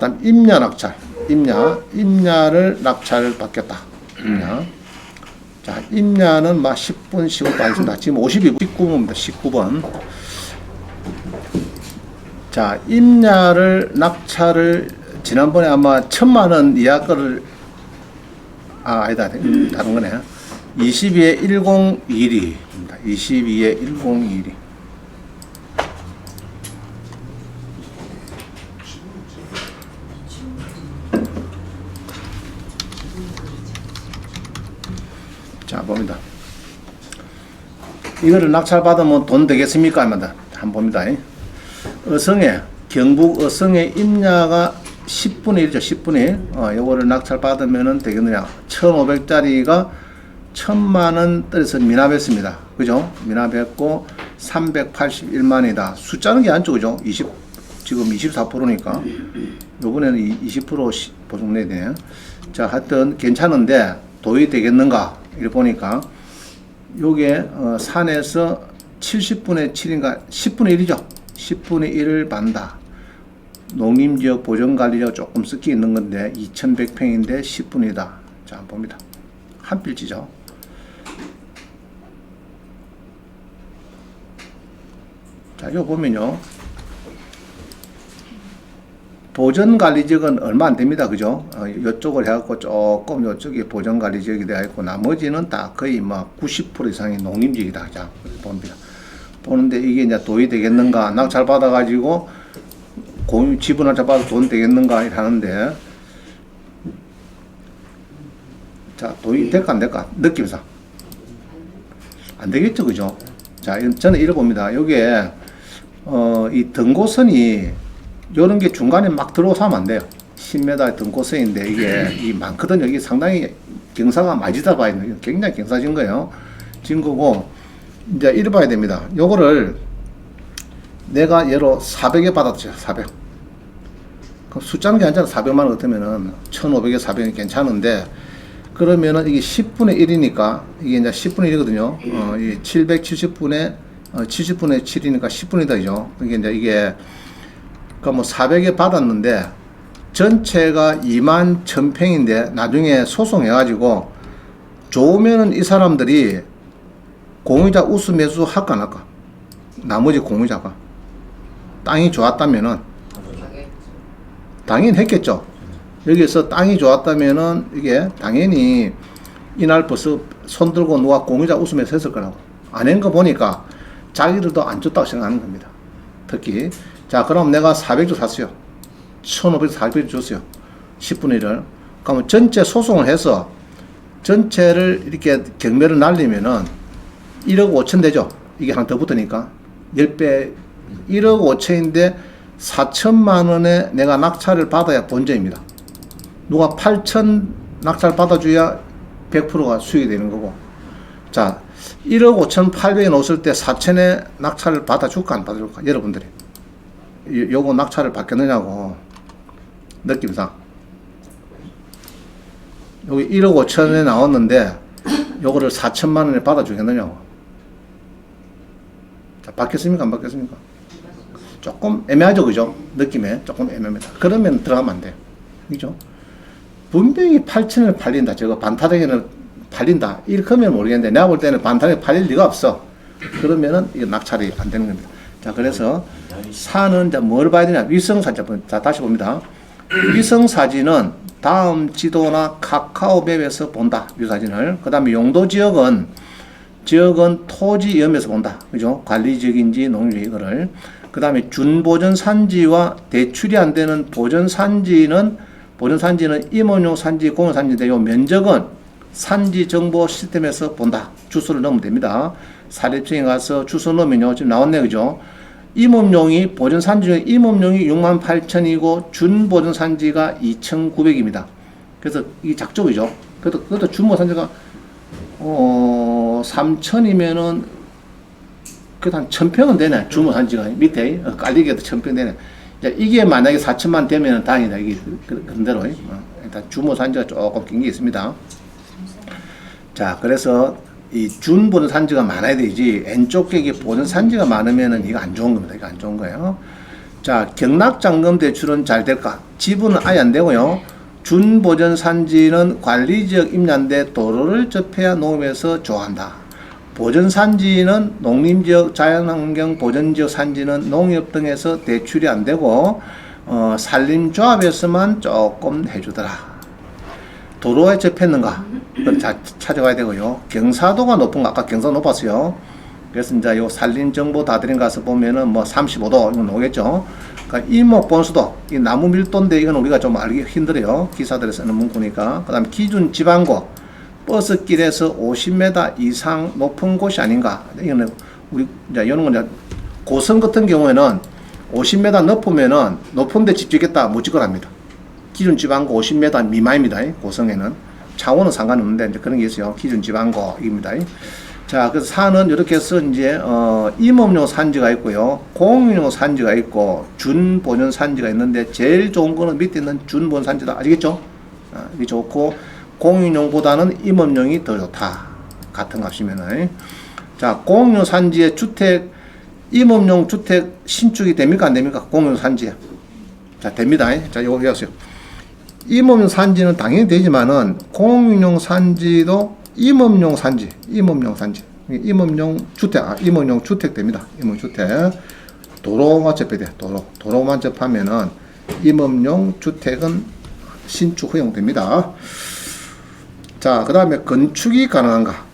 그다음 임야 낙찰, 임야, 임야를 낙찰 받겠다. 임야. 자, 임야는 막 10분, 15분 하겠습니다. 지금 52분, 19분입니다. 19번. 자, 임야를 낙찰을 지난번에 아마 천만 원 이하 거를 아, 아니다. 음, 다른 거네. 22에 1021입니다. 22에 1021이. 자, 봅니다. 이거를 낙찰 받으면 돈 되겠습니까? 합니다. 한번 봅니다. 어성에 경북 어성의 임야가 10분의 1이죠. 10분의 1. 어, 요거를 낙찰 받으면은 되겠느냐? 1,500짜리가 1,000만 원 떨어서 미납했습니다. 그죠? 미납했고 381만이다. 숫자는 게 안죠. 그죠? 20 지금 24%니까 요번에는 20% 시- 보증 내야 되네요. 자, 하여튼 괜찮은데 도입 되겠는가? 이렇게 보니까 요게 어, 산에서 70분의 7인가 10분의 1이죠. 10분의 1을 받는다. 농림지역 보전관리가 조금 섞여 있는 건데 2100평인데 10분이다. 자, 봅니다. 한 필지죠. 자, 이거 보면요. 보전관리 지역은 얼마 안 됩니다. 그죠? 어, 이쪽을 해갖고 조금 이쪽이 보전관리 지역이 되어 있고 나머지는 다 거의 뭐90% 이상이 농림지역이다. 자, 봅니다. 보는데 이게 이제 도입 되겠는가? 낙찰 받아가지고 공유 지분 낙찰 받아 돈 되겠는가? 하는데 자, 도입 될까 안 될까? 느낌상. 안 되겠죠. 그죠? 자, 이- 저는 이래 봅니다. 요게 어, 이 등고선이 요런 게 중간에 막 들어오서 하면 안 돼요. 10m 등고선인데 이게 이 많거든요. 이게 상당히 경사가 맞이다 봐야 돼요. 굉장히 경사진 거예요. 진 거고 이제 이래 봐야 됩니다. 요거를 내가 예로 400에 받았죠. 400. 그럼 숫자는 괜찮아. 400만 원 같으면은 1500에 400이 괜찮은데 그러면은 이게 10분의 1이니까 이게 이제 10분의 1이거든요. 어, 이 770분의 어, 70분의 7이니까 10분이다 이죠. 이게 이제 이게 그러니까 뭐 400에 받았는데 전체가 2만 1000평인데 나중에 소송해 가지고 좋으면은 이 사람들이 공유자 우수 매수 할까 안 할까? 나머지 공유자가 땅이 좋았다면은 당연히 했겠죠. 여기서 땅이 좋았다면은 이게 당연히 이날 벌써 손 들고 누가 공유자 웃으면서 했을 거라고. 안 한 거 보니까 자기들도 안 줬다고 생각하는 겁니다. 특히. 자, 그럼 내가 400주 샀어요. 1500, 400주 줬어요. 10분의 1을. 그러면 전체 소송을 해서 전체를 이렇게 경매를 날리면은 1억 5천 되죠. 이게 하나 더 붙으니까. 10배, 1억 5천인데 4천만 원에 내가 낙찰을 받아야 본전입니다. 누가 8천 낙찰 받아줘야 100%가 수익이 되는 거고. 자, 1억 5천 8백에 놓았을 때 4천에 낙찰을 받아줄까 안 받아줄까? 여러분들이. 요, 요거 낙찰을 받겠느냐고. 느낌상. 여기 1억 5천에 나왔는데 요거를 4천만 원에 받아주겠느냐고. 자, 받겠습니까? 안 받겠습니까? 조금 애매하죠, 그죠? 느낌에 조금 애매합니다. 그러면 들어가면 안 돼요. 그죠? 분명히 8천을 팔린다. 저거 반타작에는 팔린다. 이렇게 하면 모르겠는데 내가 볼 때는 반타작에 팔릴 리가 없어. 그러면은 이거 낙찰이 안 되는 겁니다. 자, 그래서 이제 뭘 봐야 되냐? 위성 사진. 자, 다시 봅니다. 위성 사진은 다음 지도나 카카오맵에서 본다. 위 사진을. 그 다음에 용도 지역은 지역은 토지 염에서 본다. 그죠? 관리 지역인지 농지 이거를. 그 다음에 준보전 산지와 대출이 안 되는 보전 산지는 보전 산지는 임원용 산지, 공용 산지인데 요 면적은 산지 정보 시스템에서 본다. 주소를 넣으면 됩니다. 사립청에 가서 주소 넣으면요. 지금 나왔네. 그죠? 임업용이 보전 산지 중에 임업용이 6만 8천이고 준보전 산지가 2,900입니다. 그래서 이게 작종이죠. 그래도 그것도 준보 산지가 어 3천이면은 그래도 한 1,000평은 되네. 주모 산지가 밑에 어, 깔리게도 1,000평 되네. 자, 이게 만약에 4천만 되면 다행이다. 이게 그- 그런 대로. 어, 일단 주모 산지가 조금 긴 게 있습니다. 자, 그래서 이 준 보는 산지가 많아야 되지. 왼쪽 격이 보는 산지가 많으면은 이거 안 좋은 겁니다. 이거 안 좋은 거예요. 자, 경락장금 대출은 잘 될까? 지분은 아예 안 되고요. 준보전 산지는 관리지역 임야인데 도로를 접해야 농업에서 좋아한다. 보전 산지는 농림지역 자연환경 보전지역 산지는 농협 등에서 대출이 안 되고 어, 산림조합에서만 조금 해주더라. 도로에 접했는가? 그걸 자, 찾아가야 되고요. 경사도가 높은 거 아까 경사 높았어요. 그래서 이제 요 산림 정보 다드림 가서 보면은 뭐 35도 이건 오겠죠. 그러니까 이목 본수도 이 나무 밀도인데 이건 우리가 좀 알기 힘들어요. 기사들이 쓰는 문구니까. 그다음 기준 지방고 버스길에서 50m 이상 높은 곳이 아닌가. 이거는 우리 이제 이런 건 이제 고성 같은 경우에는 50m 높으면은 높은데 집 짓겠다 못 짓거랍니다. 기준 지방고 50m 미만입니다. 고성에는 창원은 상관없는데 이제 그런 게 있어요. 기준 지방고입니다. 자, 그래서 산은 이렇게 해서 이제 어 임업용 산지가 있고요, 공유용 산지가 있고 준본연 산지가 있는데 제일 좋은 거는 밑에 있는 준본 산지다. 아시겠죠? 아, 이게 좋고 공유용보다는 임업용이 더 좋다. 같은 값이면은 자, 공유 산지의 주택 임업용 주택 신축이 됩니까 안 됩니까? 공유 산지에 자 됩니다. 자, 요거 해보세요. 임업용 산지는 당연히 되지만은 공유용 산지도 임업용 산지, 임업용 산지, 임업용 주택, 아, 임업용 주택 됩니다. 임업 주택. 도로만 접해야 돼. 도로. 도로만 접하면은 임업용 주택은 신축 허용됩니다. 자, 그 다음에 건축이 가능한가?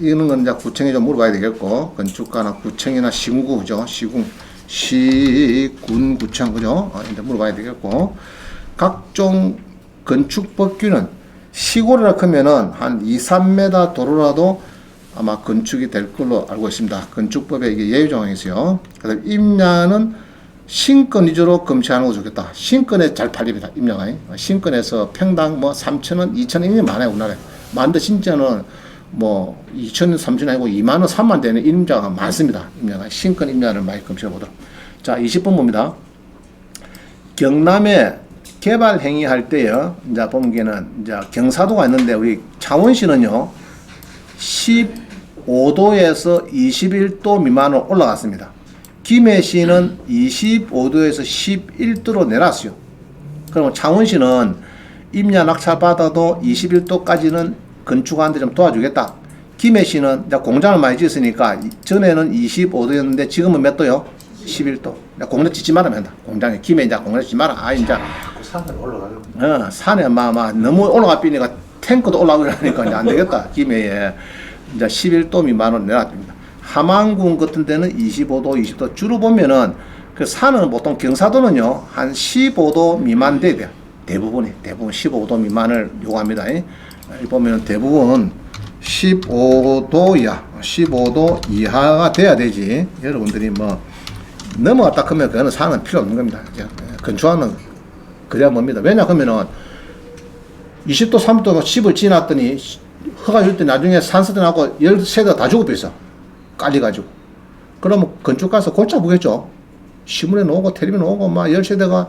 이런 건 이제 구청에 좀 물어봐야 되겠고, 건축가나 구청이나 시군구, 그죠? 시군, 시군, 구청, 그죠? 어, 이제 물어봐야 되겠고, 각종 건축법규는 시골이라 크면은 한 2, 3m 도로라도 아마 건축이 될 걸로 알고 있습니다. 건축법에 이게 예외 조항이 있어요. 그다음 임야는 신권 위주로 검토하는 거 좋겠다. 신권에 잘 팔립니다. 임야가. 신권에서 평당 뭐 3천 원, 2천 원 이게 많아요. 우리나라에. 만드 진짜는 뭐 2천 원, 3천 원 아니고 2만 원, 3만 되는 임자가 많습니다. 임야가. 신권 임야를 많이 검토해 보도록. 자, 20번 봅니다. 경남에 개발 행위할 때요. 이제 보면은 이제 경사도가 있는데 우리 창원시는요. 15도에서 21도 미만으로 올라갔습니다. 김해시는 25도에서 11도로 내놨어요. 그러면 창원시는 임야 낙찰 받아도 21도까지는 건축하는데 좀 도와주겠다. 김해시는 공장을 많이 지었으니까 이- 전에는 25도였는데 지금은 몇 도요? 11도. 공장 짓지 말아면 한다. 공장에 김해 이제 공장 짓지 마라. 아 이제 그 산을 올라가려고. 어, 산에 막, 막 너무 올라가 삐니까 탱크도 올라가려니까 이제 안 되겠다. 김해에 이제 11도 미만으로 내놨습니다. 함안군 같은 데는 25도, 20도 주로 보면은 그 산은 보통 경사도는요 한 15도 미만 돼야 돼요. 대부분이 대부분 15도 미만을 요구합니다. 이 보면 대부분 15도 이하, 15도 이하가 돼야 되지. 여러분들이 뭐 넘어갔다 하면 그거는 산은 필요 없는 겁니다. 이제 건축하는 그래야 뭡니다. 왜냐 하면은 20도, 30도 10을 지났더니 허가 줄때 나중에 산사들하고 13대가 다 죽어버렸어. 깔려가지고. 그러면 건축 가서 골치 아프겠죠. 신문에 나오고 텔레비에 나오고 막 13대가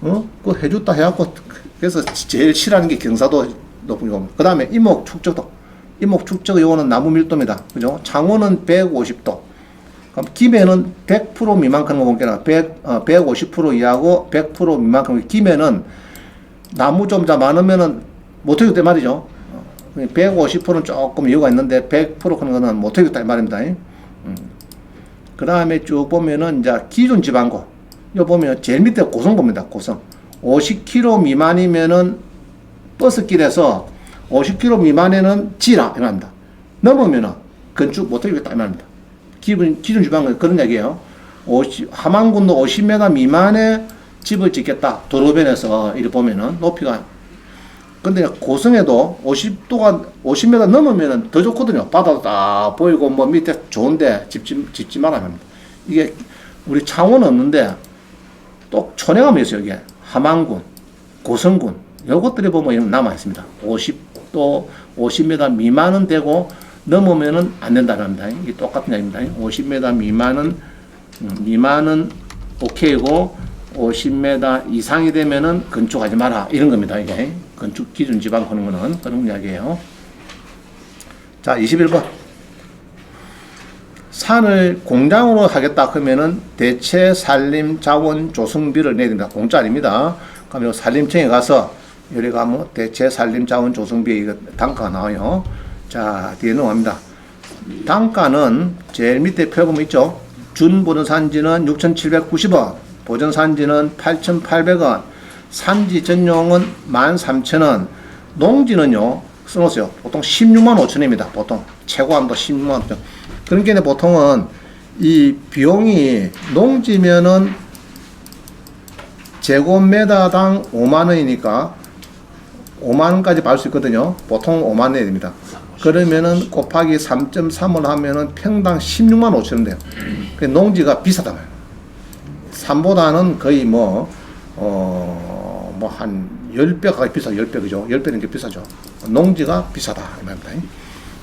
어? 그 해줬다 해갖고 그래서 제일 싫어하는 게 경사도 높은 경우. 그 다음에 이목 축적도. 이목 축적 요거는 나무 밀도입니다. 그죠? 창원은 150도. 그럼 김해는 100% 미만큼 거 볼게요. 100, 어, 150% 이하고 100% 미만큼. 김해는 나무 좀더 많으면은 못하겠다 말이죠. 어, 150%는 조금 이유가 있는데 100% 그런 거는 못하겠다 이 말입니다. 그 다음에 쭉 보면은 이제 기준 지방고. 요 보면 제일 밑에 고성 봅니다. 고성. 50km 미만이면은 버스길에서 50km 미만에는 지라 이 말입니다. 넘으면은 건축 못하겠다 이 말입니다. 기준, 기준 지방은 그런 얘기예요. 50, 함안군도 50m 미만의 집을 짓겠다. 도로변에서 이렇게 보면은 높이가. 근데 고성에도 50도가 50m 넘으면은 더 좋거든요. 바다도 딱 보이고 뭐 밑에 좋은데 집지 짓지 말아야 합니다. 이게 우리 창원은 없는데 또 촌해가면 있어요. 이게 함안군, 고성군 요것들이 보면 남아 있습니다. 50도 50m 미만은 되고 넘으면은 안 된다는 겁니다. 이게 똑같은 얘기입니다. 50m 미만은 음, 미만은 오케이고 50m 이상이 되면은 건축하지 마라 이런 겁니다. 이게 건축 기준 지방 하는 거는 그런 이야기예요. 자, 21번. 산을 공장으로 하겠다 그러면은 대체 산림 자원 조성비를 내야 됩니다. 공짜 아닙니다. 그러면 산림청에 가서 여기 가면 대체 산림 자원 조성비 이거 단가가 나와요. 자, 뒤에 넘어갑니다. 단가는 제일 밑에 펴보면 있죠. 준 보전 산지는 6,790원, 보전 산지는 8,800원, 산지 전용은 13,000원, 농지는요, 써놓으세요. 보통 16만 5천원입니다. 보통. 최고한도 16만 5천 그러니까 보통은 이 비용이 농지면은 제곱미터당 5만 원이니까 5만 원까지 받을 수 있거든요. 보통 5만 원 내야 됩니다. 그러면은 곱하기 3.3을 하면은 평당 16만 5천 원 돼요. 그 농지가 비싸다 말이에요. 산보다는 거의 뭐, 어, 뭐 한 10배 가까이 비싸, 10배, 그죠? 10배는 게 비싸죠. 농지가 비싸다. 이 말입니다.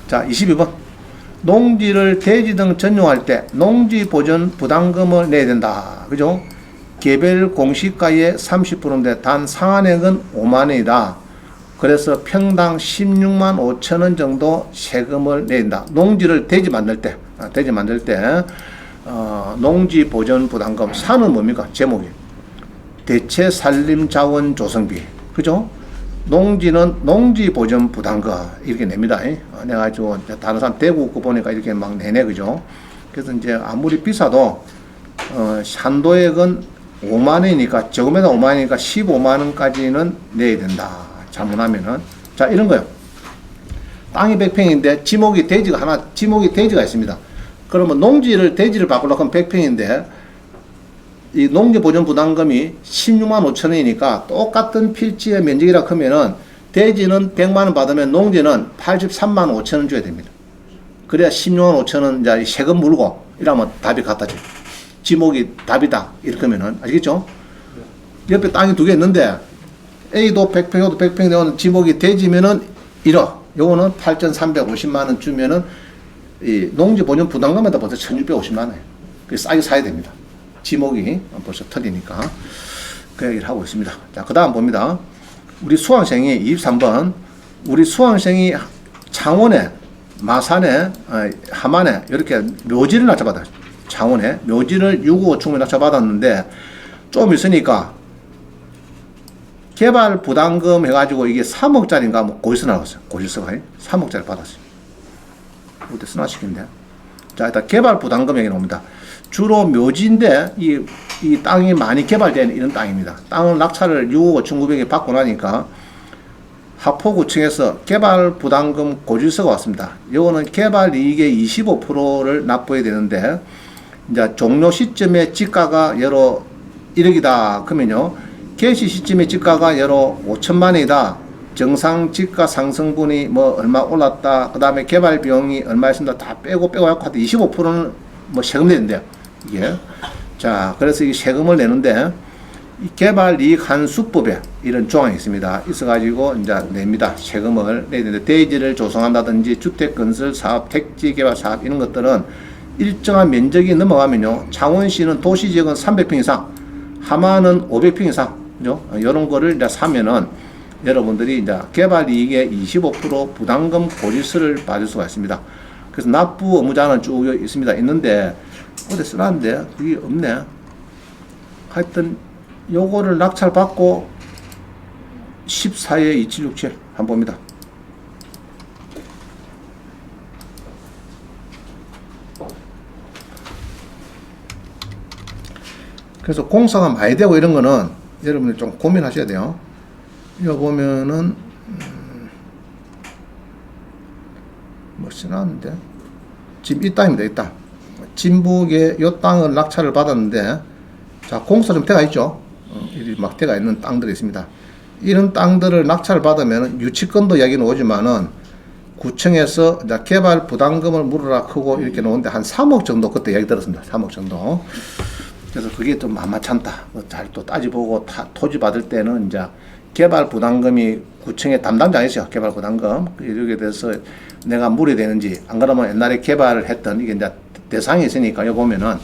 자, 22번. 농지를 대지 등 전용할 때 농지 보전 부담금을 내야 된다. 그죠? 개별 공시가의 30%인데 단 상한액은 5만 원이다. 그래서 평당 16만 5천 원 정도 세금을 내린다. 농지를 대지 만들 때, 아, 대지 만들 때, 어, 농지 보전 부담금, 산은 뭡니까? 제목이. 대체 산림 자원 조성비. 그죠? 농지는 농지 보전 부담금 이렇게 냅니다. 어, 내가 저 다른 사람 대구 거 보니까 이렇게 막 내네 그죠? 그래서 이제 아무리 비싸도 어, 한도액은 5만 원이니까 저금에다 5만 원이니까 15만 원까지는 내야 된다. 잘못하면은 자 이런 거요. 땅이 100평인데 지목이 대지가 하나 지목이 대지가 있습니다. 그러면 농지를 대지를 바꾸려고 하면 100평인데 이 농지 보존 부담금이 16만 5천 원이니까 똑같은 필지의 면적이라 하면은 대지는 100만 원 받으면 농지는 83만 5천 원 줘야 됩니다. 그래야 16만 5천 원 이제 세금 물고 이러면 답이 같아져. 지목이 답이다. 이렇게 하면은 아시겠죠? 옆에 땅이 두 개 있는데 A도 100평, A도 100평 되면 지목이 대지면은 1억. 요거는 8,350만 원 주면은 이 농지 보존 부담금에다 벌써 1,650만 원. 그 싸게 사야 됩니다. 지목이 벌써 틀리니까 그 얘기를 하고 있습니다. 자, 그 다음 봅니다. 우리 수강생이 23번 우리 수강생이 창원에 마산에 어, 하만에 이렇게 묘지를 낮춰받아 창원에 묘지를 655충분히 낮춰받았는데 좀 있으니까 개발 부담금 해가지고 이게 3억짜리인가 뭐 고지서 나왔어요. 고지서가 3억짜리 받았어요. 그때 순화시킨데. 자, 일단 개발 부담금 얘기 나옵니다. 주로 묘지인데 이, 이 땅이 많이 개발된 이런 땅입니다. 땅을 낙찰을 6억 5,900에 받고 나니까 하포구청에서 개발 부담금 고지서가 왔습니다. 이거는 개발 이익의 25%를 납부해야 되는데 이제 종료 시점에 지가가 여러 1억이다. 그러면요. 개시 시점의 지가가 여러 5천만 원이다. 정상 지가 상승분이 뭐 얼마 올랐다. 그 다음에 개발 비용이 얼마 있습니다. 다 빼고 빼고 해서 25%는 뭐 세금 내는데요. 이게. 자, 그래서 이 세금을 내는데 이 개발 이익 한수법에 이런 조항이 있습니다. 있어가지고 이제 냅니다. 세금을 내야 되는데 대지를 조성한다든지 주택 건설 사업, 택지 개발 사업 이런 것들은 일정한 면적이 넘어가면요. 창원시는 도시 지역은 300평 이상, 하만은 500평 이상, 그죠? 이런 거를 이제 사면은 여러분들이 이제 개발 이익의 25% 부담금 고지서를 받을 수가 있습니다. 그래서 납부 의무자는 쭉 있습니다. 있는데 어디 쓰놨는데 그게 없네. 하여튼 요거를 낙찰 받고 14에 2767 한번 봅니다. 그래서 공사가 많이 되고 이런 거는 여러분들 좀 고민하셔야 돼요. 이거 보면은 음, 뭐 쓰놨는데 지금 이 땅입니다. 이 땅. 진북에 이 땅을 낙찰을 받았는데 자 공사 좀 돼가 있죠. 어, 이막 돼가 있는 땅들이 있습니다. 이런 땅들을 낙찰을 받으면 유치권도 이야기는 오지만은 구청에서 개발 부담금을 물으라 크고 이렇게 놓은데 한 3억 정도 그때 이야기 들었습니다. 3억 정도. 그래서 그게 좀 만만찮다. 잘 또 따지보고 타, 토지 받을 때는 이제 개발 부담금이 구청의 담당자가 있어요. 개발 부담금. 이렇게 돼서 내가 물이 되는지, 안 그러면 옛날에 개발을 했던 이게 이제 대상이 있으니까 여기 보면은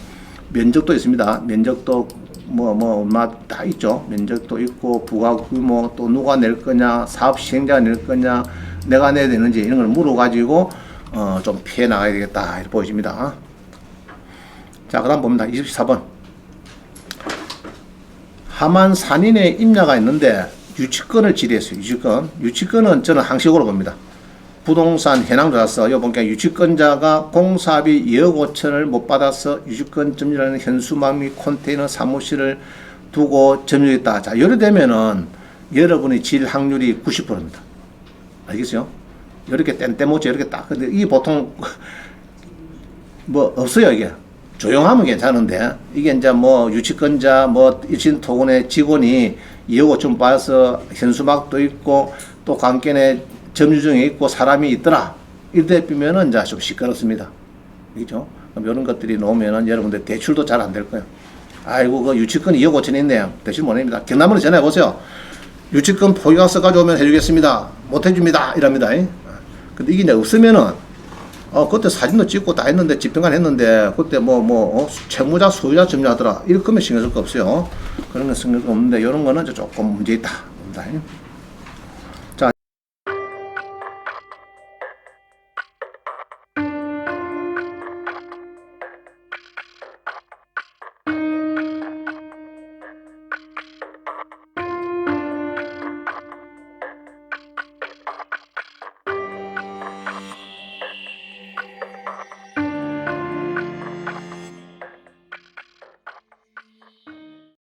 면적도 있습니다. 면적도 뭐, 뭐, 얼마 다 있죠. 면적도 있고, 부가 규모, 또 누가 낼 거냐, 사업 시행자가 낼 거냐, 내가 내야 되는지 이런 걸 물어가지고, 어, 좀 피해 나가야 되겠다. 이렇게 보여집니다. 자, 그 다음 봅니다. 24번. 하만 산인에 임야가 있는데 유치권을 지리했어요. 유치권. 유치권은 저는 항식으로 봅니다. 부동산 현황조사서 요 보니까 유치권자가 공사비 2억 5천을 못 받아서 유치권 점유라는 현수막 및 컨테이너 사무실을 두고 점유했다. 자, 이래 되면은 여러분이 질 확률이 90%입니다. 알겠어요? 이렇게 땡땡모치 이렇게 딱. 근데 이 보통 뭐 없어요 이게. 조용하면 괜찮은데 이게 이제 뭐 유치권자 뭐 일신 토건의 직원이 2억 5천 받아서 현수막도 있고 또 관계내 점유증이 있고 사람이 있더라. 이때 비면은 이제 좀 시끄럽습니다. 그죠? 이런 것들이 나오면은 여러분들 대출도 잘 안 될 거예요. 아이고 그 유치권 2억 5천 있네요. 대출 못 냅니다. 경남으로 전화해 보세요. 유치권 포기가서 가져오면 해주겠습니다. 못 해줍니다. 이랍니다. 이. 근데 이게 이제 없으면은 어 그때 사진도 찍고 다 했는데 집행관 했는데 그때 뭐뭐 채무자 소유자 점유하더라. 이럴 거면 신경 쓸 거 없어요. 그런 거 신경 없는데 이런 거는 조금 문제 있다.